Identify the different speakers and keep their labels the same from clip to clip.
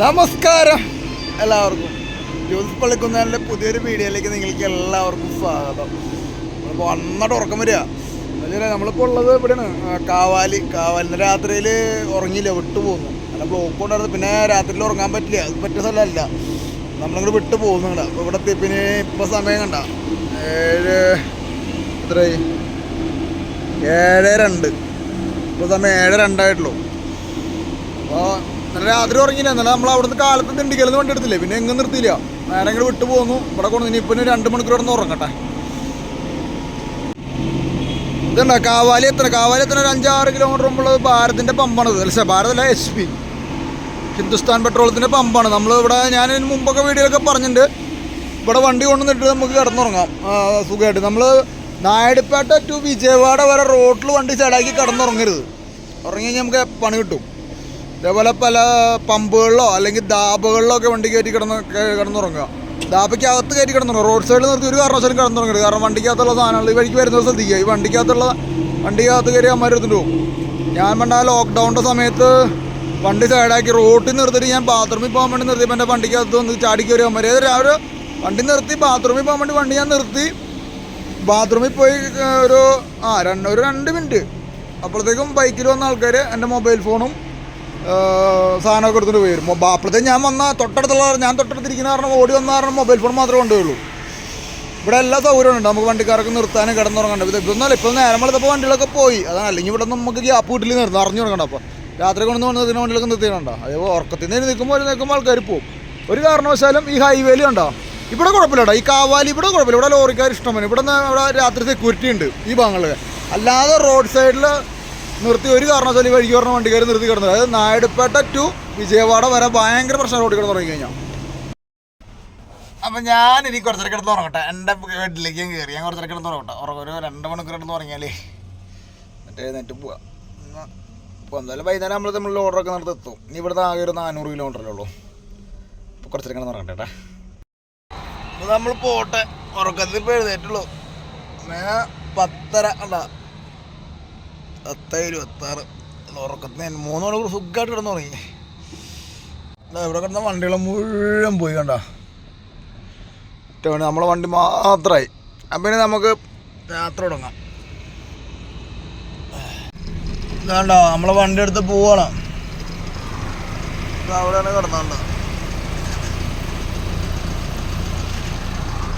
Speaker 1: നമസ്കാരം. എല്ലാവർക്കും. ജ്യോതിസ് പള്ളിക്കുന്നതിന്റെ പുതിയൊരു വീഡിയോയിലേക്ക് നിങ്ങൾക്ക് എല്ലാവർക്കും സ്വാഗതം. നമ്മളിപ്പോൾ വന്നിട്ട് ഉറക്കം വരിക. അല്ലേ നമ്മളിപ്പോൾ ഉള്ളത് ഇവിടെയാണ്. കാവാലി. കാവാലിന് രാത്രിയിൽ ഉറങ്ങിയില്ല വിട്ടു പോകുന്നു. നല്ല ബ്ലോക്ക് ഉണ്ടായിരുന്നു. പിന്നെ രാത്രിയിൽ ഉറങ്ങാൻ പറ്റില്ല. അത് പറ്റിയ സ്ഥലമല്ല. നമ്മളിങ്ങോട്ട് വിട്ടു പോകുന്നുണ്ട് അപ്പോൾ ഇവിടെ. പിന്നെ ഇപ്പോൾ സമയം കണ്ട. ഏഴ് എത്രയായി? ഏഴ് രണ്ട്. ഇപ്പോൾ സമയം ഏഴ് രണ്ടായിട്ടുള്ളൂ. അപ്പോൾ ഇന്നലെ രാത്രി ഉറങ്ങിയില്ല. ഇന്നലെ നമ്മൾ അവിടുന്ന് കാലത്ത് തിണ്ടിക്കലെന്ന് വണ്ടി എടുത്തില്ലേ? പിന്നെ എങ്ങും നിർത്തിയില്ല. നേരെ വിട്ടു പോന്നു. ഇവിടെ കൊണ്ട് ഇനി ഇപ്പം രണ്ട് മണിക്കൂർ കിടന്ന് ഉറങ്ങട്ടെ. ഇതുണ്ടോ? കാവാലി എത്ര കാവാലി എത്ര ഒരു അഞ്ചാറ് കിലോമീറ്റർ മുമ്പുള്ളത് ഭാരതിന്റെ പമ്പാണത് അല്ല ഭാരതല്ല എച്ച് പി ഹിന്ദുസ്ഥാൻ പെട്രോളത്തിന്റെ പമ്പാണ്. നമ്മൾ ഇവിടെ ഞാൻ മുമ്പൊക്കെ വീഡിയോയിലൊക്കെ പറഞ്ഞിട്ടുണ്ട്. ഇവിടെ വണ്ടി കൊണ്ടുവന്നിട്ട് നമുക്ക് കിടന്നുറങ്ങാം. സുഖമായിട്ട് നമ്മൾ നായടിപ്പേട്ട ടു വിജയവാഡ വരെ റോഡിൽ വണ്ടി സൈഡാക്കി കിടന്നുറങ്ങരുത്. ഉറങ്ങി കഴിഞ്ഞാൽ നമുക്ക് പണി കിട്ടും. ഇതേപോലെ പല പമ്പുകളിലോ അല്ലെങ്കിൽ ദാബകളിലോ ഒക്കെ വണ്ടി കയറ്റി കിടന്ന് കിടന്നുറങ്ങുക. ദാബയ്ക്കകത്ത് കയറ്റി കിടന്നുറങ്ങുക. റോഡ് സൈഡിൽ നിർത്തി ഒരു കാരണവശാലും കിടന്നുറങ്ങരുത്. കാരണം വണ്ടിക്കകത്തുള്ള സാധനങ്ങൾ ഈ വഴിക്ക് വരുന്നത് ശ്രദ്ധിക്കുക. ഈ വണ്ടിക്കകത്തുള്ള വണ്ടിക്കകത്ത് കയറി അമ്മ എടുത്തിട്ട് പോകും. ഞാൻ പണ്ട് ലോക്ക്ഡൗണിന്റെ സമയത്ത് വണ്ടി സൈഡാക്കി റോട്ടിൽ നിർത്തിയിട്ട് ഞാൻ ബാത്റൂമിൽ പോകാൻ വേണ്ടി നിർത്തിയപ്പോൾ എന്റെ വണ്ടിക്കകത്ത് വന്ന് ചാടി കയറി അമ്മ ഏത് രാവിലെ വണ്ടി നിർത്തി ബാത്റൂമിൽ പോകാൻ വേണ്ടി വണ്ടി ഞാൻ നിർത്തി. ബാത്റൂമിൽ പോയി ഒരു ആ രണ്ട് ഒരു രണ്ട് മിനിറ്റ്. അപ്പോഴത്തേക്കും ബൈക്കിൽ വന്ന ആൾക്കാർ എന്റെ മൊബൈൽ ഫോണും സാധനമൊക്കെ എടുത്തിട്ട് പോയി വരും. അപ്പോഴത്തേക്ക് ഞാൻ വന്ന തൊട്ടടുത്തുള്ള ഞാൻ തൊട്ടടുത്തിരിക്കുന്ന കാരണം ഓടി വന്ന കാരണം മൊബൈൽ ഫോൺ മാത്രമേ കൊണ്ടുപോയുള്ളൂ ഇവിടെ എല്ലാ സൗകര്യവും ഉണ്ട്. നമുക്ക് വണ്ടിക്കാർക്ക് നിർത്താനും കിടന്നുറങ്ങണ്ട ഇത് ഇതൊന്നുമല്ല ഇപ്പോൾ നേരം വെളുത്തപ്പോൾ വണ്ടികളൊക്കെ പോയി. അതാണ് അല്ലെങ്കിൽ ഇവിടെ നമുക്ക് ഗ്യാപ്പ് വീട്ടിൽ നിർത്തും അറിഞ്ഞു തുടങ്ങണ്ട അപ്പോൾ രാത്രി കൊണ്ടു വന്നതിന് വണ്ടികളൊക്കെ നിർത്തിയിട്ടുണ്ട് അതേപോലെ ഉറക്കത്തിൽ നിന്ന് നിൽക്കുമ്പോൾ നിൽക്കുമ്പോൾ ആൾക്കാർ പോകും ഒരു കാരണവശാലും ഈ ഹൈവേയിൽ ഉണ്ടോ ഇവിടെ കുഴപ്പമില്ല ഈ കാവാലി ഇവിടെ കുഴപ്പമില്ല. ഇവിടെ ലോറിക്കാർ ഇഷ്ടമാണ് ഇവിടെ നിന്ന് ഇവിടെ രാത്രി സെക്യൂരിറ്റി ഉണ്ട് ഈ ഭാഗങ്ങളിൽ അല്ലാതെ റോഡ് സൈഡിൽ നിർത്തി ഒരു കാരണവശാലും വഴിക്ക് പറഞ്ഞ വണ്ടിക്കാർ നിർത്തി കിടന്നത് അതായത് നായടുപ്പേട്ട ടു വിജയവാഡ വരെ ഭയങ്കര പ്രശ്നം റോഡിൽ കിടന്ന് തുടങ്ങി കഴിഞ്ഞാൽ അപ്പം ഞാൻ ഇനി കുറച്ചൊക്കെ കിടന്ന് ഉറങ്ങട്ടെ. എന്റെ വീട്ടിലേക്ക് ഞാൻ കയറി ഞാൻ കുറച്ചൊക്കെ കിടന്ന് ഉറങ്ങട്ടെ. ഉറങ്ങ. ഒരു രണ്ട് മണിക്കൂർ കിടന്ന് ഉറങ്ങിയാലേ. എന്നിട്ട് എഴുന്നേറ്റ് പോവാം. അപ്പോൾ എന്തായാലും വൈകുന്നേരം നമ്മൾ തമ്മിലുള്ള ഓർഡറൊക്കെ നടത്തി എത്തും. ഇനി ഇവിടുത്തെ ആകെ ഒരു നാനൂറ് കിലോമീറ്ററല്ലേ ഉള്ളൂ. അപ്പോൾ കുറച്ചൊക്കെ കിടന്ന് ഉറങ്ങട്ടെ കേട്ടാ. നമ്മൾ പോട്ടെ. ഉറക്കത്തിൽ ഇപ്പോൾ എഴുന്നേറ്റുള്ളൂ പത്തര അല്ല പത്ത് ഇരുപത്താറ്. ഉറക്കത്തിന് മൂന്ന് മണിക്കൂർ സുഖമായിട്ട് കിടന്നു തുടങ്ങി ഇവിടെ കിടന്ന വണ്ടികളെ മുഴുവൻ പോയി കണ്ടോ. ഒറ്റ വണ്ടി നമ്മളെ വണ്ടി മാത്രമായി അപ്പം ഇനി നമുക്ക് യാത്ര തുടങ്ങാം. വേണ്ട നമ്മളെ വണ്ടി എടുത്ത് പോവാണ്. അവിടെയാണ് കിടന്നുണ്ട്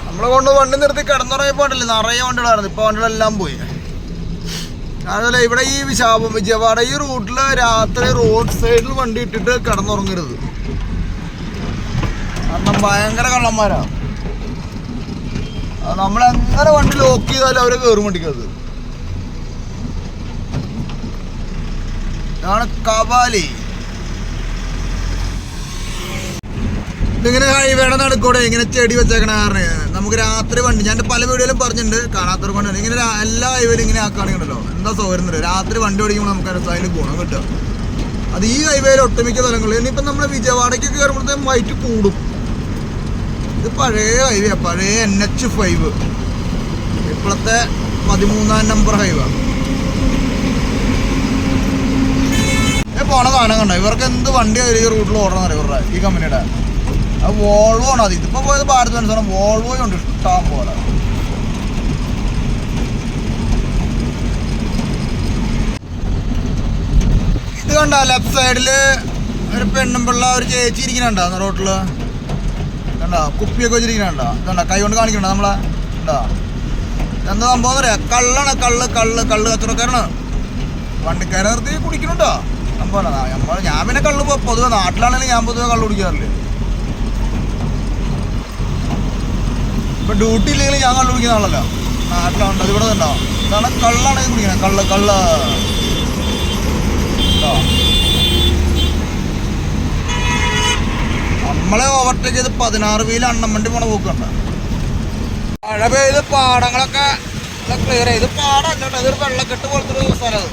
Speaker 1: നമ്മളെ കൊണ്ട് വണ്ടി നിർത്തി കിടന്നുറങ്ങിയപ്പോണ്ടല്ലേ നിറയെ വണ്ടികളായിരുന്നു. ഇപ്പോൾ വണ്ടികളെല്ലാം പോയി. അതുപോലെ ഇവിടെ ഈ വിശാപം വിജയവാഡ ഈ റൂട്ടിൽ രാത്രി റോഡ് സൈഡിൽ വണ്ടി ഇട്ടിട്ട് കിടന്നുറങ്ങരുത്. കാരണം ഭയങ്കര കള്ളന്മാരാണ് നമ്മളെങ്ങനെ വണ്ടി ലോക്ക് ചെയ്താലും അവരെ കയറും വണ്ടിക്കത് ഇതാണ് കവാലി. ഇതിങ്ങനെ ഹൈവേടെ നടക്കൂടെ ഇങ്ങനെ ചെടി വെച്ചേക്കണ കാരണം നമുക്ക് രാത്രി വണ്ടി ഞാൻ പല വീഡിയോയിലും പറഞ്ഞിട്ടുണ്ട് കാണാത്തൊരു വണ്ടി ഇങ്ങനെ എല്ലാ ഹൈവേലും ഇങ്ങനെ ആക്കുകയാണെങ്കിലോ എന്താ സൗകര്യം രാത്രി വണ്ടി ഓടിക്കുമ്പോൾ നമുക്ക് അതിൽ ഗുണം കിട്ടുക അത് ഈ ഹൈവേയിൽ ഒട്ടുമിക്ക സ്ഥലങ്ങളിൽ ഇനിയിപ്പം നമ്മൾ വിജയവാഡയ്ക്ക് കയറുമ്പോഴത്തേക്കും വൈറ്റ് കൂടും. ഇത് പഴയ ഹൈവേ പഴയ എൻ എച്ച് ഫൈവ് ഇപ്പോഴത്തെ പതിമൂന്നാം നമ്പർ ഹൈവേ പോണ സാധനം കണ്ടോ? ഇവർക്ക് എന്ത് വണ്ടി ഈ റൂട്ടിൽ ഓടണം അറിയാം ഇവരുടെ ഈ കമ്പനിയുടെ അത് വോൾവോ ആണ് അത്. ഇതിപ്പോ പോയത് ഭാരത് ബെൻസാണ് വോൾവോ ഉണ്ട് ഇഷ്ടം പോലെ ഇത് കണ്ട ലെഫ്റ്റ് സൈഡിൽ ഒരു പെണ്ണും പിള്ള ഒരു ചേച്ചി ഇരിക്കുന്നുണ്ടോ? റോട്ടിൽ. കണ്ടോ? കുപ്പിയൊക്കെ വെച്ചിരിക്കുന്നുണ്ടോ? ഇതുണ്ടോ? കൈ കൊണ്ട് കാണിക്കണ്ട നമ്മളെ? ഉണ്ടോ എന്താ സംഭവം എന്ന് പറയാ കള്ളാണ് കള്ള് കള്ള് കള്ള് കച്ചവടക്കാരാണ്. വണ്ടിക്കാരെ നിർത്തി കുടിക്കണുണ്ടോ സംഭവം ഞാൻ പിന്നെ കള്ള് പൊതുവെ നാട്ടിലാണെങ്കിലും ഞാൻ പൊതുവെ കള്ള് കുടിക്കാറില്ല? ഇപ്പൊ ഡ്യൂട്ടി ഇല്ലെങ്കിൽ ഞാൻ കള്ളു കുടിക്കുന്ന ആളല്ല നാട്ടിലുണ്ട് ഇവിടെ ഉണ്ടോ ഇതാണ് കള്ളാണ് ഞാൻ കുടിക്കുന്നത്. കള്ള കള്ള്? നമ്മളെ ഓവർടേക്ക് ചെയ്ത് പതിനാറ് വീൽ അണ്ണമ്മണ്ടി പോണ പോക്കുണ്ട്. മഴ പെയ്ത് പാടങ്ങളൊക്കെ ക്ലിയർ ചെയ്ത് പാടല്ല കേട്ടോ. ഇതൊരു വെള്ളക്കെട്ട് പോലത്തെ ഒരു സ്ഥലം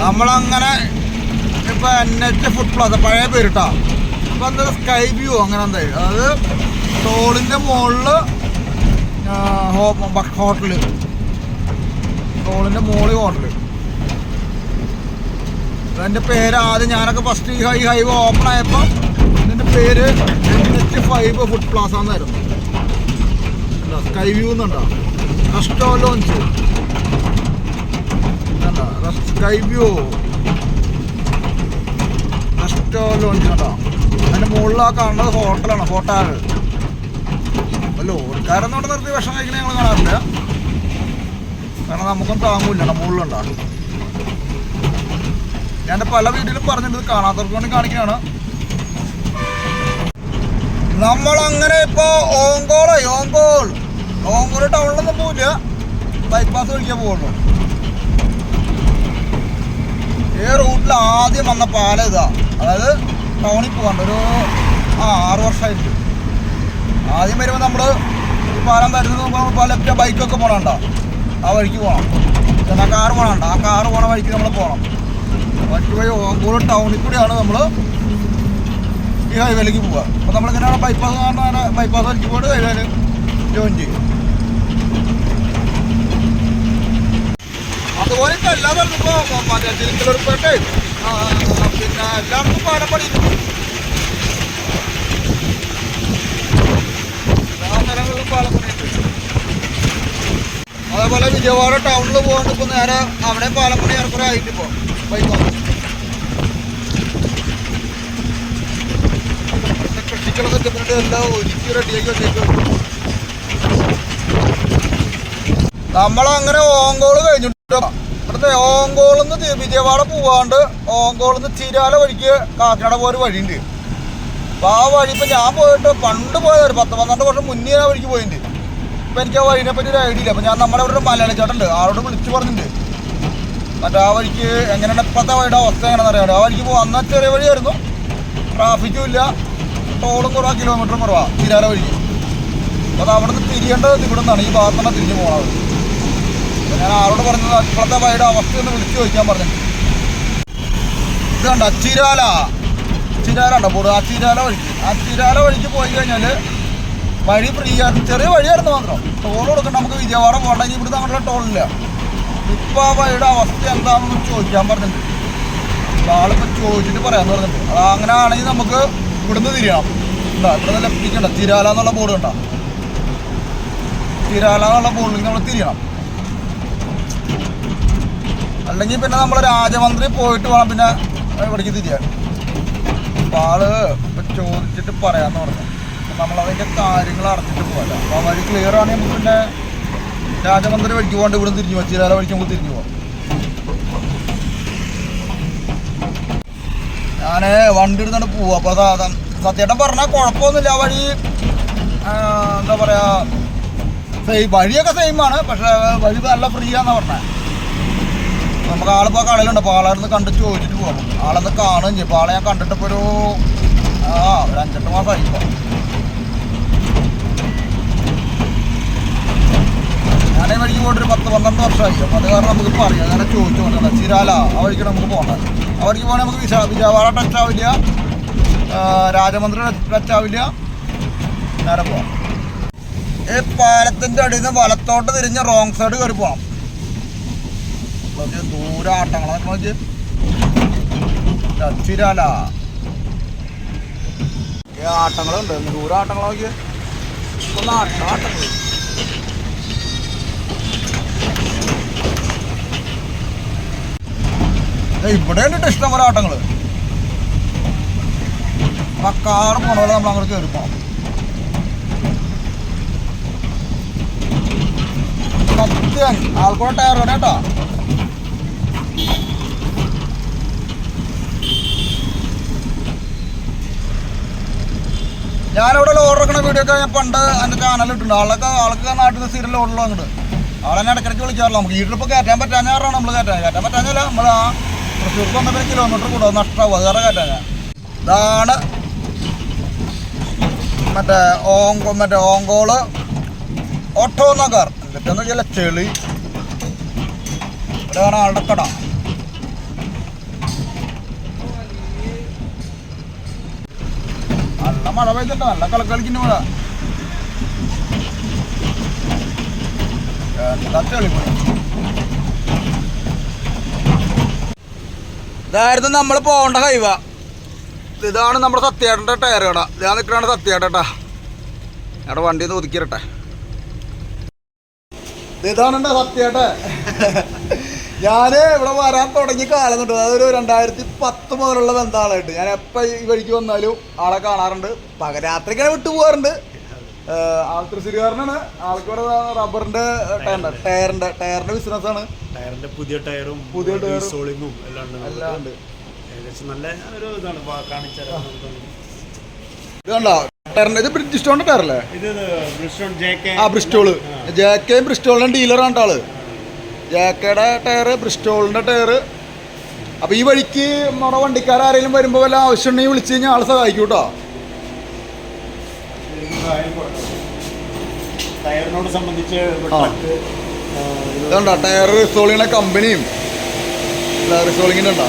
Speaker 1: നമ്മളങ്ങനെ ഇപ്പൊ എൻ എച്ച് ഫുഡ് പ്ലാസ പഴയ പേരിട്ടാ. അപ്പൊ എന്താ സ്കൈ വ്യൂ അങ്ങനെ എന്തായാലും അതായത് ടോളിന്റെ മുകളിൽ ഹോട്ടൽ ടോളിന്റെ മുകളിൽ ഹോട്ടൽ അതിന്റെ പേര് ആദ്യം ഞാനൊക്കെ ഫസ്റ്റ് ഈ ഹൈ ഹൈവ് ഓപ്പൺ ആയപ്പോൾ ഇതിന്റെ പേര് N H five food plaza എന്നായിരുന്നു sky view എന്നുണ്ടോ resto lounge sky view resto lounge കണ്ടോ അതിന്റെ മുകളിലാ കാണുന്നത് ഹോട്ടലാണ് ഹോട്ടൽ ലോറിക്കാരൊന്നും അവിടെ നിർത്തി വിഷം കഴിക്കണേ ഞങ്ങൾ കാണാറില്ല. കാരണം നമുക്കൊന്നും താങ്ങൂല്ല മുകളിലുണ്ടോ. ഞാൻ പല വീട്ടിലും പറഞ്ഞിട്ടുണ്ട് കാണാത്തവർക്ക് വേണ്ടി കാണിക്കുകയാണ് നമ്മൾ അങ്ങനെ ഇപ്പൊ ഓങ്കോളായി ഓങ്കോൾ. ഓങ്കോൾ ടൗണിലൊന്നും പോവില്ല ബൈപ്പാസ് കഴിക്കാൻ പോകുള്ളൂ ഈ റൂട്ടിൽ ആദ്യം വന്ന പാല ഇതാ. അതായത് ടൗണിൽ പോകാണ്ട് ഒരു ആ ആറ് വർഷമായിട്ട്. ആദ്യം വരുമ്പോൾ നമ്മൾ പാലം വരുന്നത് പല ബൈക്കൊക്കെ പോകണണ്ട ആ വഴിക്ക് പോകണം ആ കാറ് പോകണണ്ട ആ കാറ് പോണ വഴിക്ക് നമ്മൾ പോകണം വഴിക്ക് പോയി ഓങ്കൂർ ടൗണിൽ കൂടിയാണ് നമ്മൾ ഈ ഹൈവേയിലേക്ക് പോവുക അപ്പോൾ നമ്മളിങ്ങനെയാണ് ബൈപ്പാസ് കാരണം ബൈപ്പാസ് വഴിക്ക് പോയിട്ട് ഹൈവേയിൽ ജോയിൻ ചെയ്യും. അതുപോലെ എല്ലാം പറഞ്ഞപ്പോ ഇപ്പോൾ മറ്റേ തിരുക്കലൂർപ്പേട്ടെ പിന്നെ എല്ലായിടത്തും പാലം പണിയുന്നു എല്ലാ സ്ഥലങ്ങളിലും പാലം പണിയുന്നുണ്ട് അതേപോലെ വിജയവാഡ ടൗണിൽ പോകാണ്ട് ഇപ്പൊ നേരെ അവിടെ പാലം പണി ഏറെക്കുറെ ആയിട്ട് ഇപ്പൊ ബൈപ്പാസ് സെറ്റപ്പിനുണ്ട് എല്ലാം ഒരുക്കി റെഡിയാക്കി വെച്ചേക്കും നമ്മളങ്ങനെ ഓങ്കോൾ കഴിഞ്ഞിട്ടോ ഇവിടുത്തെ ഓങ്കോളിൽ നിന്ന് വിജയവാഡ പോവാണ്ട്. ഓങ്കോളിൽ നിന്ന് ചിരാല വഴിക്ക് കാക്കനാട പോയൊരു വഴിയുണ്ട്. അപ്പൊ ആ വഴി ഇപ്പൊ ഞാൻ പോയിട്ട് പണ്ട് പോയത് ഒരു പത്ത് പന്ത്രണ്ട് വർഷം മുന്നേ ആ വഴിക്ക് പോയിട്ടുണ്ട്. ഇപ്പൊ എനിക്ക് ആ വഴിനെ പറ്റി ഒരു ഐഡിയ ഇല്ല. അപ്പൊ ഞാൻ നമ്മുടെ അവിടെ ഒരു മലയാളി ചേട്ടനുണ്ട്. ആളോട് വിളിച്ചു പറഞ്ഞിട്ടുണ്ട്. മറ്റേ ആ വഴിക്ക് എങ്ങനെയാണ് ഇപ്പോഴത്തെ വഴിയുടെ അവസ്ഥ എങ്ങനെയാണെന്ന് അറിയാം ആ വഴിക്ക് പോകും അന്ന് ചെറിയ വഴിയായിരുന്നു. ട്രാഫിക്കും ഇല്ല. ടോളും കുറവാ കിലോമീറ്ററും കുറവാ തിരാല വഴിക്ക്. അപ്പോൾ അത് അവിടെ നിന്ന് തിരിയേണ്ടത് ഇവിടെ നിന്നാണ്. ഈ ഭാഗത്താണ് തിരിഞ്ഞ് അപ്പോൾ ഞാൻ ആളോട് പറഞ്ഞത്? ഇപ്പോഴത്തെ വഴിയുടെ അവസ്ഥ ഒന്ന് വിളിച്ചു ചോദിക്കാൻ പറഞ്ഞു. ഇത് കണ്ട? അച്ചിരാല. ചിരാല ഉണ്ടോ? ബോർഡ് ആ ചിരാല വഴിക്ക്. ആ ചിരാല വഴിക്ക് പോയി കഴിഞ്ഞാൽ വഴി ഫ്രീ ആയിരുന്നു ചെറിയ വഴിയായിരുന്നു മാത്രം. ടോൾ കൊടുക്കണ്ട. നമുക്ക് വിജയവാഡ പോകണ്ടെങ്കിൽ ഇവിടുന്ന് അങ്ങോട്ടുള്ള ടോളില്ല ഇപ്പൊ ആ വഴിയുടെ അവസ്ഥ എന്താണെന്ന് ചോദിക്കാൻ പറഞ്ഞിട്ടുണ്ട്. ആളിപ്പോൾ ആളിപ്പോ ചോദിച്ചിട്ട് പറയാന്ന് പറഞ്ഞിട്ടുണ്ട്. അത് അങ്ങനെ ആണെങ്കിൽ നമുക്ക് ഇവിടുന്ന് തിരിയണം എന്താ ഇവിടെ ലെഫ്റ്റിക്ക് പിടിക്കണ്ട തിരാല എന്നുള്ള ബോർഡ് കണ്ടോ? തിരാല എന്നുള്ള ബോർഡിലേക്ക് നമ്മൾ തിരിയണം. അല്ലെങ്കിൽ പിന്നെ നമ്മൾ രാജമന്ത്രി പോയിട്ട് വേണം പിന്നെ ഇവിടേക്ക് തിരിയാൻ. അപ്പം ആൾ ചോദിച്ചിട്ട് പറയാന്ന് പറഞ്ഞു. നമ്മൾ അതിന്റെ കാര്യങ്ങൾ അറിഞ്ഞിട്ട് പോകല അപ്പൊ ആ വഴി ക്ലിയർ ആണെങ്കിൽ നമുക്ക് പിന്നെ രാജമന്ത്രി വഴിക്ക് പോകാണ്ട് ഇവിടെ തിരിഞ്ഞു പോകാം ചിരാല വഴിക്ക് നമുക്ക് തിരിഞ്ഞു പോകാം ഞാൻ വണ്ടി എടുത്തോണ്ട് പോവാ. അപ്പൊ അതാ സത്യേട്ടൻ പറഞ്ഞാൽ കുഴപ്പമൊന്നുമില്ല. വഴി എന്താ പറയാ സെയിം വഴിയൊക്കെ സെയിം ആണ്. പക്ഷെ വഴി നല്ല ഫ്രീ ആന്നാ പറഞ്ഞത് നമുക്ക് ആളിപ്പോ കളിയിലുണ്ട്. അപ്പോൾ ആളായിരുന്നു കണ്ട് ചോദിച്ചിട്ട് പോകും ആളെന്ന് കാണുകയും ചെയ്യും. അപ്പോൾ ആളെ ഞാൻ കണ്ടിട്ട് ഇപ്പൊ ഒരു ആ ഒരു അഞ്ചെട്ട് മാസമായി ഞാൻ ഈ വഴിക്ക് പോയിട്ട് ഒരു പത്ത് പന്ത്രണ്ട് വർഷമായി. അപ്പോൾ അത് കാരണം നമുക്ക് അറിയാം. അങ്ങനെ ചോദിച്ചു കൊണ്ടാണ് ചിരാല ആ വഴിക്ക് നമുക്ക് പോകണം ആ വഴിക്ക് പോകണമെങ്കിൽ നമുക്ക് വിശാ വിജയവാഡ ടച്ച് ആവില്ല. രാജമന്ത്രി ടച്ച് ആവില്ല. നേരെ പോകാം ഈ പാലത്തിന്റെ അടിയിൽ നിന്ന് വലത്തോട്ട് തിരിഞ്ഞ് റോങ് സൈഡ് കയറി പോകണം ദൂരെ ആട്ടങ്ങളൊക്കെ നോക്കി ചിരാല ഈ ആട്ടങ്ങളുണ്ട്. ദൂരെ ആട്ടങ്ങൾ നോക്കിയേ. ഒന്ന് ആട്ടം ആട്ടങ്ങൾ ഇവിടെ ഉണ്ട് ഇഷ്ടം പോലെ ആട്ടങ്ങൾ. ആ കാറ് നമ്മൾ അങ്ങോട്ട് കയറി പോണം. സത്യം. ടയർ വേണം ഞാനിവിടെ ഓർഡർ എടുക്കുന്ന വീഡിയോ ഒക്കെ ഞാൻ പണ്ട് എന്റെ ചാനൽ ഇട്ടുണ്ട് ആളൊക്കെ ആൾക്ക് നാട്ടിൽ നിന്ന് സീരിയൽ ഓർഡർ അങ്ങോട്ട് ആളെന്നെ ഇടയ്ക്കിടയ്ക്ക് വിളിക്കാറില്ല. നമുക്ക് വീട്ടിലിപ്പോൾ കയറ്റാൻ പറ്റാഞ്ഞാറാണ് നമ്മൾ കയറ്റാൻ കയറ്റാൻ പറ്റാഞ്ഞല്ല നമ്മൾ ആ തൃശ്ശൂർക്ക് വന്നപ്പോൾ കിലോമീറ്റർ കൂടും നഷ്ടമാവും അത് വേറെ കയറ്റാൻ ഇതാണ് മറ്റേ ഓങ്കോ മറ്റേ ഓങ്കോൾ ഓട്ടോ നഗർ. എന്നിട്ടെന്ന് വെച്ചാൽ ചെളി. ഇവിടെയാണ് ആളുടെ കട നല്ല മഴ പെയ്തിട്ട് നല്ല കളക്കളിക്കുന്ന മഴ ഇതായിരുന്നു നമ്മൾ പോകേണ്ട ഹൈവ. ഇതാണ് നമ്മുടെ സത്യേട്ടന്റെ ടയർ കട. ഇതാ നിൽക്കണ സത്യേട്ടാ ഞങ്ങളുടെ വണ്ടി ഒന്ന് ഒതുക്കിയിരട്ടെ. ഇതാണ് സത്യേട്ട ഞാൻ ഇവിടെ വരാൻ തുടങ്ങി കാലം തൊട്ട് അതൊരു രണ്ടായിരത്തി പത്ത് മുതലുള്ള ബന്ധമാളായിട്ട് ഞാൻ എപ്പോൾ ഈ വഴിക്ക് വന്നാലും ആളെ കാണാറുണ്ട്. പകരാത്രിക്കാണ് വിട്ടു പോകാറുണ്ട്. ആൾ തൃശ്ശൂരുകാരനാണ്. ആൾക്ക് ഇവിടെ റബ്ബറിന്റെ ടയറിന്റെ. ടയറിന്റെ ടയറിന്റെ ബിസിനസ് ആണ്.
Speaker 2: ടയറിന്റെ പുതിയ ടയറും
Speaker 1: പുതിയ ടയറും.
Speaker 2: എല്ലാം ഉണ്ട്. ഏകദേശം നല്ല ഒരു ഇതാണ് കാണിച്ചാൽ
Speaker 1: ഇത് ടയറിന്റെ ടയറല്ലേ?
Speaker 2: ഇത് ജെ കെ
Speaker 1: ആ ബ്രിസ്റ്റോൾ ബ്രിസ്റ്റോളിന്റെ ഡീലറാണ് ആണ് ആൾ. ജാക്കയുടെ ടയർ ബ്രിസ്റ്റോളിന്റെ ടയർ അപ്പോൾ ഈ വഴിക്ക് നമ്മുടെ വണ്ടിക്കാരെങ്കിലും വരുമ്പോൾ വല്ല ആവശ്യം ഉണ്ടെങ്കിൽ വിളിച്ചു കഴിഞ്ഞാൽ ആളെ സഹായിക്കും കേട്ടോ.
Speaker 2: ടയറിനോട് സംബന്ധിച്ച്
Speaker 1: ഇതുണ്ടോ? ടയർ റിസോളിങ്ങിന്റെ കമ്പനിയും. റിസോളിങ്ങിന്റെ ഉണ്ടോ?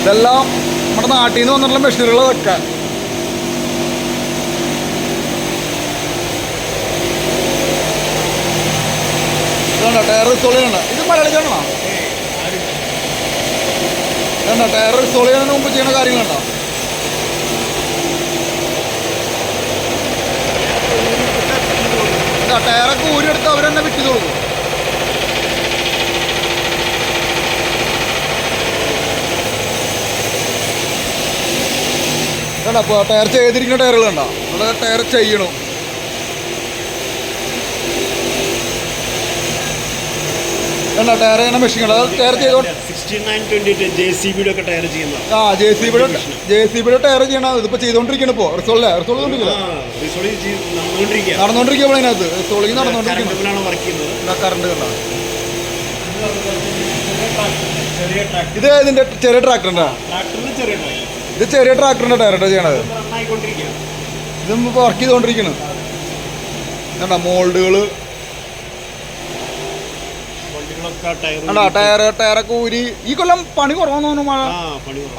Speaker 1: ഇതെല്ലാം നമ്മുടെ നാട്ടിൽ നിന്ന് വന്നിട്ടുള്ള മെഷീനുകൾ വെക്കാൻ ഇതുണ്ടോ ടയർ റിസോളിങ് ഇത് മലയാളി ചാണോ ഇതുണ്ടോ ടയർ റിസോൾ മുമ്പ് ചെയ്യുന്ന കാര്യങ്ങളുണ്ടോ ടയറൊക്കെ ഊരിയെടുത്ത് അവരെന്നെ വിറ്റ് കണ്ടോ ടയർ ചെയ്തിരിക്കുന്ന ടയറുകൾ കണ്ടോ? ടയർ ചെയ്യണു. കണ്ടോ ടയർ ചെയ്യുന്ന മെഷീനുകൾ അത് ടയർ ചെയ്തോണ്ട്
Speaker 2: sixty nine twenty J C ബിയുടെ ഒക്കെ ടയർ ചെയ്യുന്ന.
Speaker 1: ആ ജെ സി ബിയുടെ ജെ സി ബിയുടെ ടയർ ചെയ്യണം ഇതിപ്പോൾ ചെയ്തോണ്ടിരിക്കണം ഇപ്പോൾ
Speaker 2: റീസോളിങ് ചെയ്ത് നടന്നുകൊണ്ടിരിക്കുക
Speaker 1: നടന്നുകൊണ്ടിരിക്കുമ്പോൾ അതിനകത്ത് റിസോളിങ് നടന്നുകൊണ്ടിരിക്കുന്നു
Speaker 2: കറണ്ടിലാണ് വർക്ക് ചെയ്യുന്നത്.
Speaker 1: കറണ്ട് കണ്ടോ?
Speaker 2: ചെറിയ
Speaker 1: ഇത് ഇതിന്റെ ചെറിയ ട്രാക്ടറിന്റെ ഇത് ചെറിയ ട്രാക്ടറിന്റെ ടയറിട്ട് ചെയ്യണത്. ഇതും വർക്ക് ചെയ്തുകൊണ്ടിരിക്കുന്നു കണ്ടോ
Speaker 2: മോൾഡുകൾ ടയർ
Speaker 1: ടയറൊക്കെ ഊരി. ഈ കൊല്ലം പണി കുറവാന്ന് തോന്നുന്നു മഴ.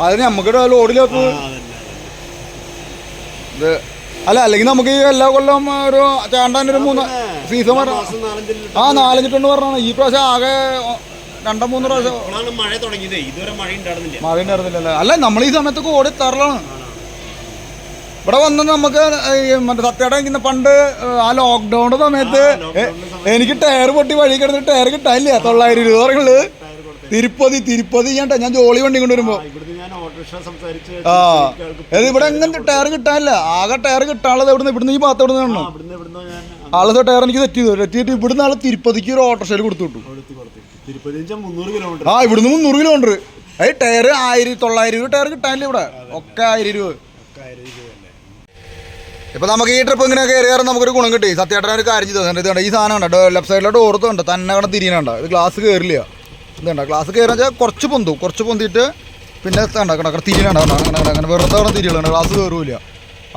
Speaker 1: അതിന് നമുക്ക് ലോഡിലേക്ക്. ഇത് അല്ല അല്ലെങ്കിൽ നമുക്ക് ഈ എല്ലാ കൊല്ലം ഒരു ചേണ്ടാൻ ഒരു മൂന്ന് സീസൺ
Speaker 2: ആ
Speaker 1: പറഞ്ഞ ആ നാലഞ്ച് ടണ്ണ് പറഞ്ഞാണ് ഈ പ്രാവശ്യം ആകെ രണ്ടോ മൂന്നോ പ്രാവശ്യം
Speaker 2: മഴ ഉണ്ടായിരുന്നില്ല.
Speaker 1: അല്ല നമ്മൾ ഈ സമയത്തൊക്കെ ഓടി തറലാണ് ഇവിടെ വന്ന് നമുക്ക് സത്യടം മറ്റേ സത്യയുടെ ഇങ്ങനെ പണ്ട് ആ ലോക്ക്ഡൌണിന്റെ സമയത്ത് എനിക്ക് ടയർ പൊട്ടി വഴി കിടന്നിട്ട് ടയർ കിട്ടാനില്ല. തൊള്ളായിരം രൂപ പറയുന്നത് തിരുപ്പതി തിരുപ്പതി ഞാൻ ഞാൻ ജോളി വണ്ടി കൊണ്ടുവരുമ്പോ
Speaker 2: ആ,
Speaker 1: ഇവിടെ എങ്ങനെ ടയർ കിട്ടാനില്ല. ആകെ ടയർ കിട്ടാനുള്ളത് ഇവിടുന്ന് ഇവിടുന്ന് ഈ ഭാഗത്ത് ഇവിടുന്ന്
Speaker 2: നിന്നാണ്
Speaker 1: കാണണം
Speaker 2: ഇവിടുന്ന് ഇവിടുന്ന് ഞാൻ
Speaker 1: ആളെ ടയർ എനിക്ക് തെറ്റ് ചെയ്തു. തെറ്റിയിട്ട് ഇവിടുന്ന് ആൾ തിരുപ്പതിക്ക് ഒരു ഓട്ടോറിക്ഷയിൽ കൊടുത്തു വിട്ടു. ആ ഇവിടുന്ന് മുന്നൂറ് കിലോമീറ്റർ അത് ടയർ ആയിരത്തി തൊള്ളായിരം രൂപ ടയർ കിട്ടാനില്ല ഇവിടെ. ഒക്കെ ആയിരം രൂപ. ഇപ്പൊ നമുക്ക് ഈ ട്രിപ്പ് ഇങ്ങനെ കയറിയാറ് നമുക്കൊരു ഗുണം കിട്ടി. സത്യേട്ടൻ ഒരു കാര്യം ചെയ്തു. ഇതുണ്ട് ഈ സാധനം ഉണ്ട് ലെഫ്റ്റ് സൈഡിലോട്ട് ഓർത്തുണ്ട് തന്നെ അവിടെ തിരിയണുണ്ട്. ഇത് ഗ്ലാസ് കയറില്ല ഇതുണ്ട്. ഗ്ലാസ് കയറി വെച്ചാൽ കുറച്ച് പൊന്തു. കുറച്ച് പൊന്തിയിട്ട് പിന്നെ കണ്ടോ? അവിടെ തിരിയണണ്ട. അങ്ങനെ അങ്ങനെ വെറുതെ അവിടെ തിരിയുള്ളൂ ഗ്ലാസ് കയറില്ല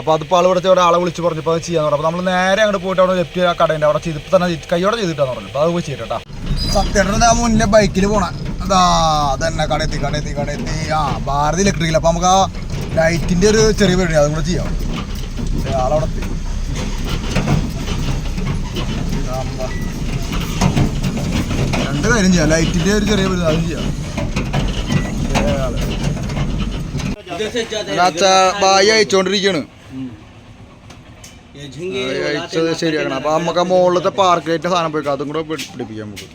Speaker 1: അപ്പോൾ അത് ഇവിടെ അവിടെ ആളെ വിളിച്ച് പറഞ്ഞപ്പോൾ അത് ചെയ്യാന്ന് പറഞ്ഞു. അപ്പോൾ നമ്മൾ നേരെ അങ്ങോട്ട് പോയിട്ട് അവിടെ ലെഫ്റ്റ് ആ കടേന്റെ അവിടെ ചെയ്ത് തന്നെ കൈയോടെ ചെയ്തിട്ടാന്ന് പറഞ്ഞു. അപ്പോൾ അത് പോയി ചെയ്തിട്ടാ സത്യേട്ടൻ ആ മുന്നേ ബൈക്കിൽ പോണേ. അതാ അതന്നെ. കടയെത്തി കടയെത്തി കടയെത്തി ആ ഭാരതി ഇലക്ട്രിക്കൽ അപ്പോൾ നമുക്ക് ആ ലൈറ്റിന്റെ ഒരു ചെറിയ പരിപാടി അതും കൂടെ ചെയ്യാം. ആളവിടെ. രണ്ട് കാര്യം ചെയ്യാം. ലൈറ്റിന്റെ ഒരു ചെറിയ പരിപാടി അതും ചെയ്യാം. ബായി അയച്ചോണ്ടിരിക്കാണ്. അയച്ചത് ശരിയാക്കണം. അപ്പൊ നമുക്ക് ആ മുകളിലത്തെ പാർക്ക് ലൈറ്റിന്റെ സാധനം പോയി അതും കൂടെ പിടിപ്പിക്കാൻ പിടിപ്പിക്കാം നമുക്ക്.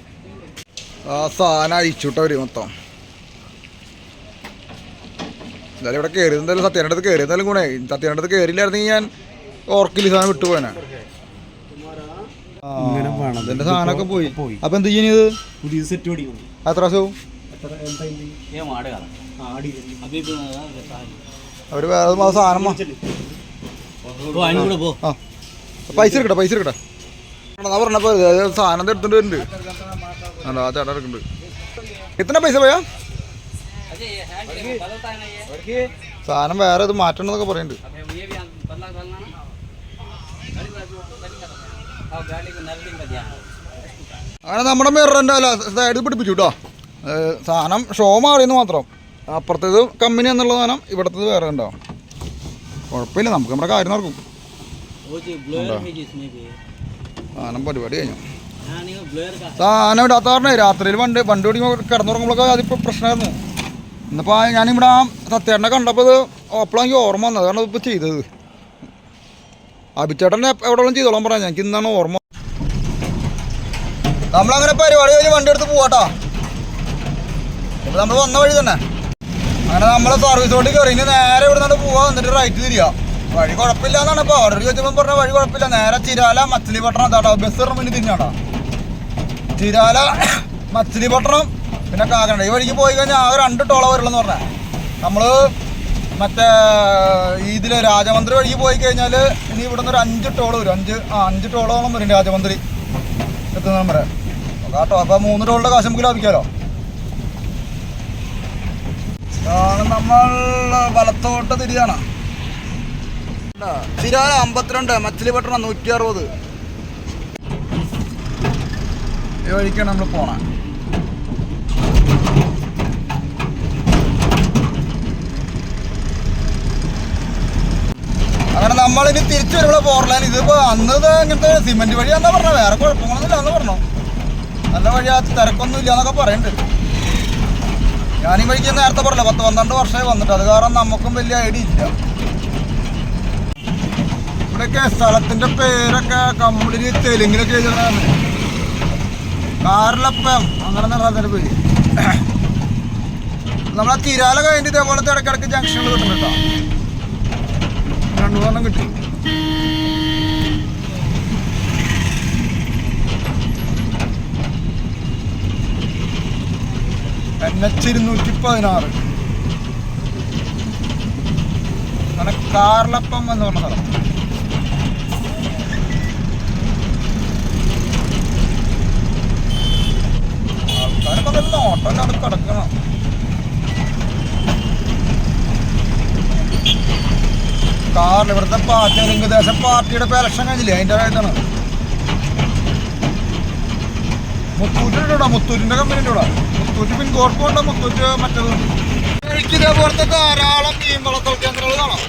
Speaker 1: ആ സാധനം അയച്ചുട്ടവര് മൊത്തം. എന്തായാലും ഇവിടെ കയറി എന്തായാലും സത്യേന്റെ അടുത്ത് കയറി എന്തായാലും ഗുണേ. സത്യേന്റെ അടുത്ത് കയറിയില്ലായിരുന്നെങ്കിൽ ഞാൻ ഓർക്കില്ല സാധനം വിട്ടുപോയനാ. ഇതിന്റെ സാധനമൊക്കെ പോയി. അപ്പൊ എന്ത് ചെയ്യുന്നത്
Speaker 2: പുതിയ സെറ്റ് പഠിക്കും
Speaker 1: എത്ര ദിവസവും അവർ വേറെ സാധനം പൈസ എടുക്കട്ടെ പൈസ എടുക്കട്ടെ. എന്നാ പറഞ്ഞപ്പോ സാധനം എടുത്തിട്ടുണ്ട്. ആ ചേട്ടാ എടുക്കുന്നുണ്ട്. എത്ര പൈസ പോയാ? സാധനം വേറെ ഇത് മാറ്റണമെന്നൊക്കെ പറയുന്നുണ്ട് അങ്ങനെ നമ്മുടെ മിററിന്റെ സൈഡിൽ പിടിപ്പിച്ചു കേട്ടോ സാധനം ഷോ മാറിയെന്ന് മാത്രം അപ്പുറത്തേത് കമ്പനി എന്നുള്ള സാധനം ഇവിടത്തേത് വേറെ ഉണ്ടാവും കുഴപ്പമില്ല നമുക്ക് നമ്മുടെ കാര്യം നടക്കും സാധനം പരിപാടി കഴിഞ്ഞു സാധനം ഇടാത്ത പറഞ്ഞേ രാത്രിയിൽ വണ്ടി വണ്ടി ഓടിക്കുമ്പോൾ കിടന്നുറങ്ങുമ്പോഴൊക്കെ അതിപ്പോൾ പ്രശ്നമായിരുന്നു ഇന്നിപ്പോൾ ഞാനിവിടെ ആ സത്യേട്ടനെ കണ്ടപ്പോൾ ഇത് അപ്പോഴാണ് ഓർമ്മ വന്നത്. അതാണ് ഇപ്പോൾ ചെയ്തത്. അഭിച്ചേട്ടനെ എവിടെയും ചെയ്തോളാൻ പറയാം. ഞങ്ങൾക്ക് ഇന്നാണ് ഓർമ്മ. നമ്മളങ്ങനെ പരിപാടി കഴിഞ്ഞ് വണ്ടി എടുത്ത് പോവാട്ടോ. നമ്മൾ വന്ന വഴി തന്നെ. അങ്ങനെ നമ്മൾ സർവീസ് റോഡിൽ കയറി ഇനി നേരെ ഇവിടെ നിന്ന് പോവാ. എന്നിട്ട് റൈറ്റ് തിരിയാ വഴി കുഴപ്പമില്ല എന്നാണ് ഇപ്പോൾ ഓർഡർ ചോദിച്ചപ്പോൾ പറഞ്ഞ വഴി കുഴപ്പമില്ല. നേരെ ചിരാല മച്ചിലിപട്ടണം അതാട്ടോ ബസ് ഇറങ്ങുമ്പോൾ തിരിഞ്ഞാടാ ചിരാല മച്ചിലിപട്ടണം പിന്നെ കാക്കനാട് ഈ വഴിക്ക് പോയി കഴിഞ്ഞാൽ ആകെ രണ്ട് ടോള വരുള്ളൂ പറഞ്ഞാൽ നമ്മൾ മറ്റേ ഇതിൽ രാജമന്ത്രി വഴിക്ക് പോയി കഴിഞ്ഞാൽ ഇനി ഇവിടെ നിന്ന് ഒരു അഞ്ച് ടോൾ വരും. അഞ്ച് ആ അഞ്ച് ടോളോളം വരും രാജമന്ത്രി എത്തുന്ന വരെ. കേട്ടോ അപ്പോൾ മൂന്ന് ടോളിന്റെ കാശ് നമുക്ക് ലാഭിക്കാമല്ലോ നമ്മൾ വലത്തോട്ട് തിരിയാണ്. തിരാല അമ്പത്തിരണ്ട് മച്ചിലിപട്ടണം നൂറ്റി അറുപത് ഈ വഴിക്കാണ് നമ്മൾ പോണേ അങ്ങനെ നമ്മളിനി തിരിച്ചു വരുമ്പോൾ പോർലാൻ. ഇതിപ്പോ അന്നത് ഇങ്ങനത്തെ സിമെന്റ് എന്നാ പറഞ്ഞ വേറെ കുഴപ്പങ്ങളൊന്നുമില്ല എന്ന് പറഞ്ഞു. നല്ല വഴിയാ തിരക്കൊന്നും ഇല്ല എന്നൊക്കെ പറയുന്നുണ്ട് ഞാൻ ഈ വഴിക്ക് നേരത്തെ പറഞ്ഞില്ല പത്ത് പന്ത്രണ്ട് വർഷമായി വന്നിട്ട്. അത് കാരണം നമുക്കും വലിയ ഐഡിയ ഇല്ല. ഇവിടെയൊക്കെ സ്ഥലത്തിന്റെ പേരൊക്കെ കംപ്ലീറ്റ് തെലുങ്കിലൊക്കെ കാറിലപ്പം. അങ്ങനെ നടന്നതിന്റെ പേര്. നമ്മളെ തിരാല കഴിഞ്ഞിട്ട് ഇതേപോലത്തെ ഇടയ്ക്കിടയ്ക്ക് ജംഗ്ഷനിൽ കിട്ടുന്നുണ്ടോ മൂന്നെണ്ണം കിട്ടി. എൻ എച്ച് ഇരുന്നൂറ്റി പതിനാറ് അങ്ങനെ കാർലപ്പം എന്ന് പറഞ്ഞ സ്ഥലം. ആൾക്കാരൊക്കെ അതിൽ നോട്ടല്ലാതെ കാറിൽ ഇവിടുത്തെ പാർട്ടി തെലുങ്കുദേശം പാർട്ടിയുടെ ഇലക്ഷൻ കഴിഞ്ഞില്ലേ? അതിന്റെ ആയിട്ടാണ് മുത്തൂറ്റിന്റെ കൂടെ മുത്തൂറ്റിന്റെ കമ്പനിന്റെ ഇവിടെ മുത്തൂറ്റ് പിൻകോർപ്പ് ഉണ്ട്? മുത്തൂറ്റ് മറ്റേത്? എനിക്ക് ഇതേപോലത്തെ ധാരാളം മീൻ വളർത്തൽ കേന്ദ്രങ്ങൾ കാണാം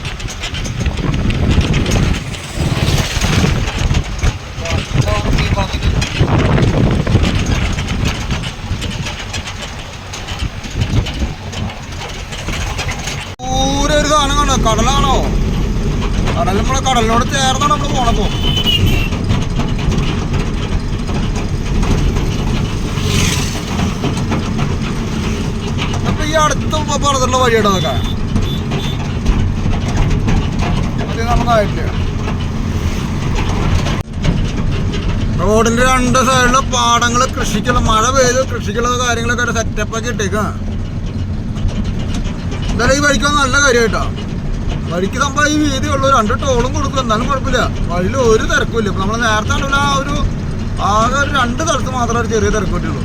Speaker 1: കടലാണോ? കടൽ നമ്മളെ കടലിനോട് ചേർന്നാണ് നമ്മൾ പോണപ്പോ അപ്പൊ ഈ അടുത്ത പറഞ്ഞിട്ടുള്ള വഴിയുടെ അതൊക്കെ അത് റോഡിന്റെ രണ്ട് സൈഡിലും പാടങ്ങൾ കൃഷിക്കുള്ള മഴ പെയ്ത് കൃഷിക്കുള്ള കാര്യങ്ങളൊക്കെ സെറ്റപ്പ് ആക്കി ഇട്ടേക്കാണ് എന്തായാലും ഈ വഴിക്ക് നല്ല നല്ല കാര്യമായിട്ടാ വഴിക്ക് സംഭവം ഈ വീതിയുള്ള രണ്ട് ടോളും കൊടുക്കും. എന്നാലും കുഴപ്പമില്ല. വഴിയിൽ ഒരു തിരക്കുമില്ല. ഇപ്പം നമ്മൾ നേരത്തെ കണ്ടില്ല ആ ഒരു ആകെ ഒരു രണ്ട് സ്ഥലത്ത് മാത്രമേ ഒരു ചെറിയ തിരക്ക് പറ്റുള്ളൂ.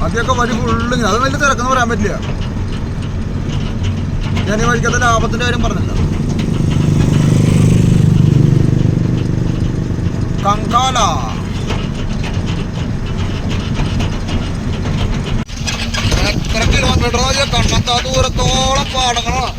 Speaker 1: ബാക്കിയൊക്കെ വഴി ഫുള്ള് അത് വലിയ തിരക്കെന്ന് പറയാൻ പറ്റില്ല. ഞാൻ ഈ വഴിക്കത്തെ ലാഭത്തിന്റെ കാര്യം പറഞ്ഞില്ല. കങ്കാല. കിലോമീറ്റർ കണ്ണത്താ ദൂരത്തോളം പാടങ്ങളാണ്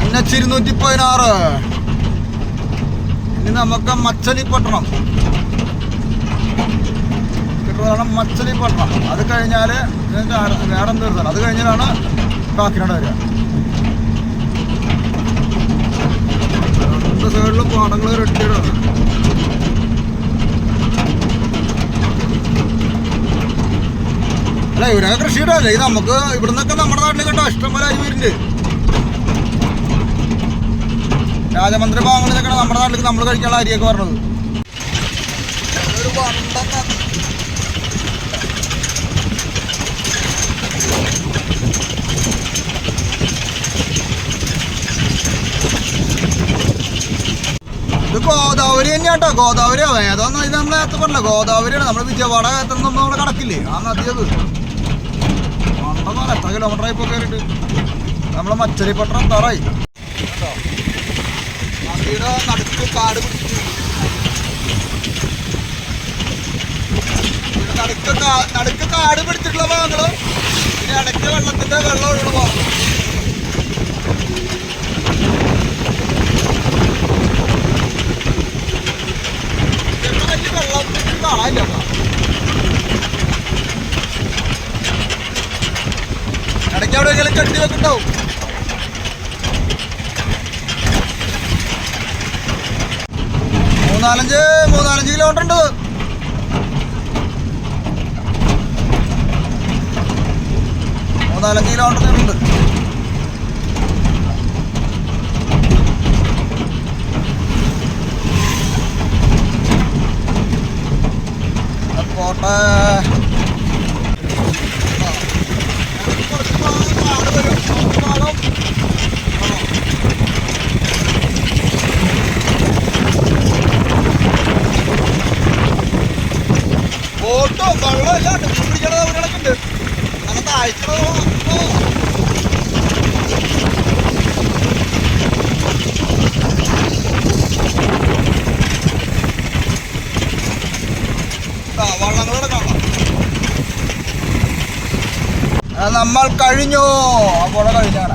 Speaker 1: എൻ എച്ച് ഇരുന്നൂറ്റി പതിനാറ്. ഇനി നമുക്ക് മച്ചലിപ്പട്ടണം കിട്ടുന്നതാണ് മച്ചലിപ്പട്ടണം അത് കഴിഞ്ഞാൽ ഇതിന്റെ അര- വേറെ എന്ത് അത് കഴിഞ്ഞാലാണ് കാക്കിനാട് വരിക. രണ്ട് സൈഡിലും പാടങ്ങൾ റെഡിയാണ് അല്ല ഇവരൊക്കെ കൃഷിയുടെ അല്ലേ ഇത് നമുക്ക് ഇവിടുന്നൊക്കെ നമ്മുടെ നാട്ടിൽ കേട്ടോ ഇഷ്ടംപോലെ അരി വരുന്നുണ്ട്. രാജമന്ത്രി ഭാഗങ്ങളിൽ നമ്മുടെ നാട്ടിലേക്ക് നമ്മൾ കഴിക്കാനുള്ള അരിയൊക്കെ പറഞ്ഞത്. ഇത് ഗോദാവരി തന്നെയാണ് കേട്ടോ ഗോദാവരി വേദം ഇത് നമ്മളെ നേരത്തെ പറഞ്ഞില്ല. ഗോദാവരിയാണ്. നമ്മൾ വിജയവാട എത്തുമ്പോൾ നമ്മൾ കടക്കില്ലേ? ആ നദിയത് ഉണ്ടെന്നാണ് എത്ര കിലോമീറ്റർ ആയി ഇപ്പോൾ നമ്മളെ മച്ചരിപ്പെട്ടറായി കേട്ടോ നദിയുടെ നടുക്ക് കാട് പിടിച്ചിട്ടുണ്ട് നടുക്ക് നടുക്ക് കാട് പിടിച്ചിട്ടുള്ള ഭാഗങ്ങളും. പിന്നെ ഇടയ്ക്ക് വെള്ളത്തിന്റെ വെള്ളം ഒഴുകുന്ന ഭാഗം ഇതൊക്കെ വലിയ വെള്ളം കാണാനില്ല. കെട്ടി വെക്കുന്നുണ്ടാവും. മൂന്നാലഞ്ച് മൂന്നാലഞ്ച് കിലോമീറ്റർ ഉണ്ട് മൂന്നാലഞ്ച് കിലോമീറ്റർ ഉണ്ട്. പോട്ടെ കുറച്ച് ഭാഗം കാട് വരും. കുറച്ച് ഭാഗം ആണോ? ബോട്ടോ വെള്ളം ഇല്ലാണ്ട് പിടിക്കണ അവരുകളൊക്കെ ഉണ്ട് അങ്ങനെ താഴ്ചണോ വള്ളങ്ങളോടെ കാണാം ആ, നമ്മൾ കഴിഞ്ഞു. അപ്പോൾ കഴിഞ്ഞാണ്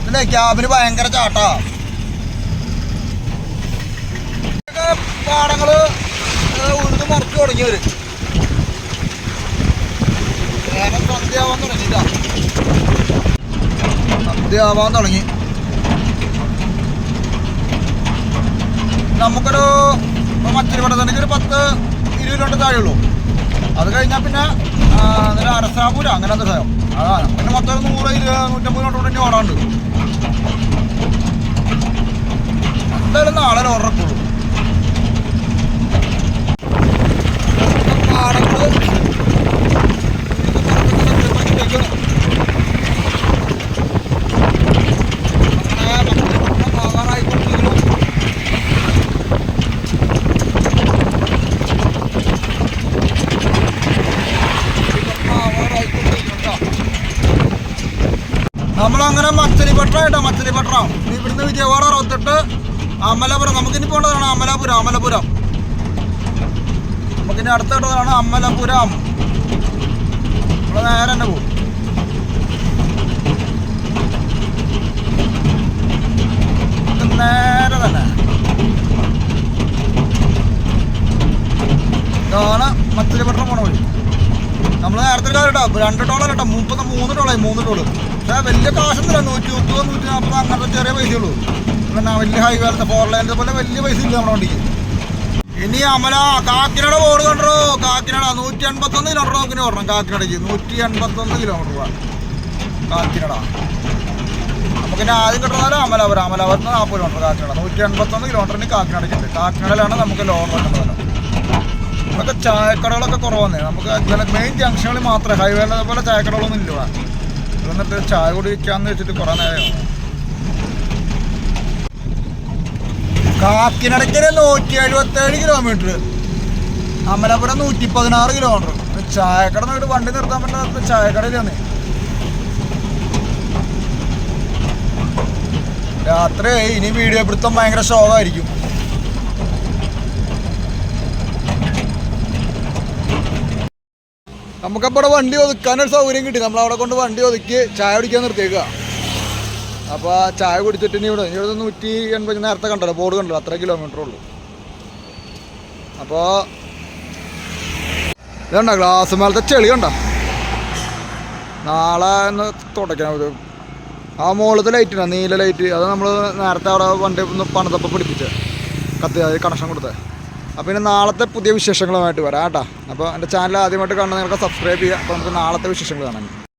Speaker 1: ഇതിന്റെ ക്യാബിന് ഭയങ്കര ചാട്ടാ. പാടങ്ങൾ ഉഴുത് മറച്ചു തുടങ്ങിയവര്. വേഗം സന്ധ്യയാവാൻ തുടങ്ങിട്ടാ സന്ധ്യയാവാൻ തുടങ്ങി. നമുക്കൊരു മറ്റൊരു തന്നെ. ഒരു പത്ത് ഇരുപത് കിലോമീറ്റർ താഴെയുള്ളൂ. അത് കഴിഞ്ഞാൽ പിന്നെ ആ, അരസാപൂര അരസാപൂര അങ്ങനത്തെ സ്ഥലം അതാണ്. പിന്നെ മൊത്തം നൂറ് നൂറ്റമ്പത് കിലോമീറ്റർ തന്നെ ഓടാണ്ട് എന്തായാലും നാളെ ഓർഡർ ഉള്ളൂ പാടങ്ങൾ അങ്ങനെ മറ്റേ പോകാനായിക്കൊണ്ടിരിക്കുന്നു നമ്മളങ്ങനെ മച്ചലിപ്പട്ട കേട്ടോ മച്ചലിപ്പട്ട ഇവിടുന്ന് വിജയവാഡ അറുപത്തെട്ട് അമലപുരം നമുക്കിനി പോകേണ്ടതാണ് അമലാപുരം അമലപുരം. നമുക്കിനി അടുത്തതാണ് അമലപുരം. നമ്മൾ നേരെ തന്നെ പോകും നേരെ തന്നെ. ഇതാണ് മച്ചലിപ്പട്ടണം പോണ വഴി. നമ്മൾ നേരത്തെ കേട്ടോ രണ്ട് ടോളല്ല കേട്ടോ മുപ്പത് മൂന്ന് ടോളായി മൂന്ന് ടോൾ പക്ഷേ വലിയ കാശൊന്നുമില്ല നൂറ്റി മുപ്പത് നൂറ്റി നാൽപ്പത് അങ്ങനത്തെ ചെറിയ പൈസയുള്ളൂ പിന്നെ വലിയ ഹൈവേലത്തെ ഫോർ ലൈൻ പോലെ വലിയ പൈസ ഇല്ല നമ്മുടെ വണ്ടിക്ക്. ഇനി അമല കാക്കിനട ബോർഡ് കണ്ടോ? കാക്കിനട നൂറ്റി എൺപത്തൊന്ന് കിലോമീറ്റർ നോക്കിന് ഓടണം കാക്കിനടയ്ക്ക്. നൂറ്റി എൺപത്തൊന്ന് കിലോമീറ്റർ കാക്കിനട. നമുക്ക് നമുക്കിനി ആദ്യം കിട്ടുന്നത് അമലാപുരം. അമലാപുരത്ത് നാൽപ്പത് കിലോമീറ്റർ കാക്കിനട. നൂറ്റി എൺപത്തൊന്ന് കിലോമീറ്ററിന് കാക്കിനടയ്ക്കുണ്ട് കാക്കിനടയിലാണ് നമുക്ക് ലോഡ് കിട്ടുന്നത്. ഇതൊക്കെ ചായക്കടകളൊക്കെ കുറവാന്നേ. നമുക്ക് ചില മെയിൻ ജംഗ്ഷനുകളിൽ മാത്രമേ ഹൈവേയിലെ പോലെ ചായക്കടകളൊന്നും ഇല്ല എന്നിട്ട് ചായ കുടിക്കാന്ന് വെച്ചിട്ട് കുറേ നേരം കാക്കിനടയ്ക്കൽ നൂറ്റി എഴുപത്തേഴ് കിലോമീറ്റർ അമലപുരം നൂറ്റി പതിനാറ് കിലോമീറ്റർ ചായക്കട നോട്ട് വണ്ടി നിർത്താൻ പറ്റാത്ത ചായക്കടയിലാണ്. രാത്രി ഇനി വീഡിയോ പിടുത്തം ഭയങ്കര ശോകമായിരിക്കും. നമുക്കപ്പോൾ വണ്ടി ഒതുക്കാനൊരു സൗകര്യം കിട്ടി. നമ്മളവിടെ കൊണ്ട് വണ്ടി ഒതുക്കി ചായ കുടിക്കാൻ നിർത്തിയേക്കുക അപ്പോൾ ചായ കുടിച്ചിട്ട് ഇനി ഇവിടെ ഇവിടെ നൂറ്റി എൺപത് നേരത്തെ കണ്ടല്ലോ. ബോർഡ് കണ്ടല്ലോ. അത്ര കിലോമീറ്റർ ഉള്ളൂ. അപ്പോൾ ഇതുണ്ട? ഗ്ലാസ് മേലത്തെ ചെളി കണ്ട? നാളെ ഒന്ന് തുടയ്ക്കണം ഇത്. ആ മുകളിലത്തെ ലൈറ്റ് ഉണ്ട് നീല ലൈറ്റ് അത് നമ്മൾ നേരത്തെ അവിടെ വണ്ടി ഒന്ന് പണിതപ്പം പിടിപ്പിച്ചത് കത്തി അത് കണക്ഷൻ കൊടുത്തത് അപ്പോൾ പിന്നെ നാളത്തെ പുതിയ വിശേഷങ്ങളുമായിട്ട് വരാം കേട്ടോ. അപ്പോൾ എന്റെ ചാനൽ ആദ്യമായിട്ട് കാണുന്ന നിങ്ങൾക്ക് സബ്സ്ക്രൈബ് ചെയ്യുക. അപ്പോൾ നമുക്ക് നാളത്തെ വിശേഷങ്ങൾ കാണാം.